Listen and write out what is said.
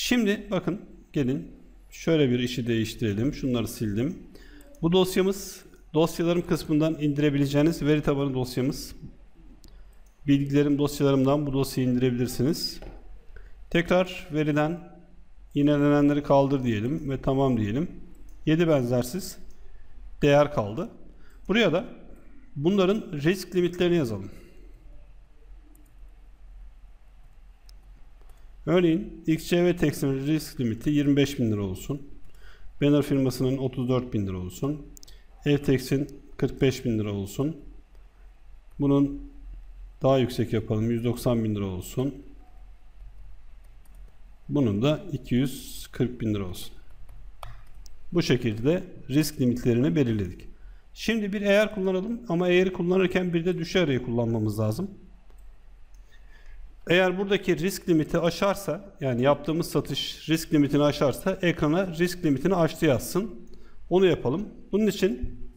Şimdi bakın gelin şöyle bir işi değiştirelim. Şunları sildim. Bu dosyamız dosyalarım kısmından indirebileceğiniz veri tabanı dosyamız. Bilgilerim dosyalarımdan bu dosyayı indirebilirsiniz. Tekrar veriden yinelenenleri kaldır diyelim ve tamam diyelim. 7 benzersiz değer kaldı. Buraya da bunların risk limitlerini yazalım. Örneğin XCV Tex'in risk limiti 25 bin lira olsun. Banner firmasının 34 bin lira olsun. Evtex'in 45 bin lira olsun. Bunun daha yüksek yapalım. 190 bin lira olsun. Bunun da 240 bin lira olsun. Bu şekilde risk limitlerini belirledik. Şimdi bir eğer kullanalım ama eğeri kullanırken bir de düşe arayı kullanmamız lazım. Eğer buradaki risk limiti aşarsa yani yaptığımız satış risk limitini aşarsa ekrana risk limitini aştı yazsın. Onu yapalım. Bunun için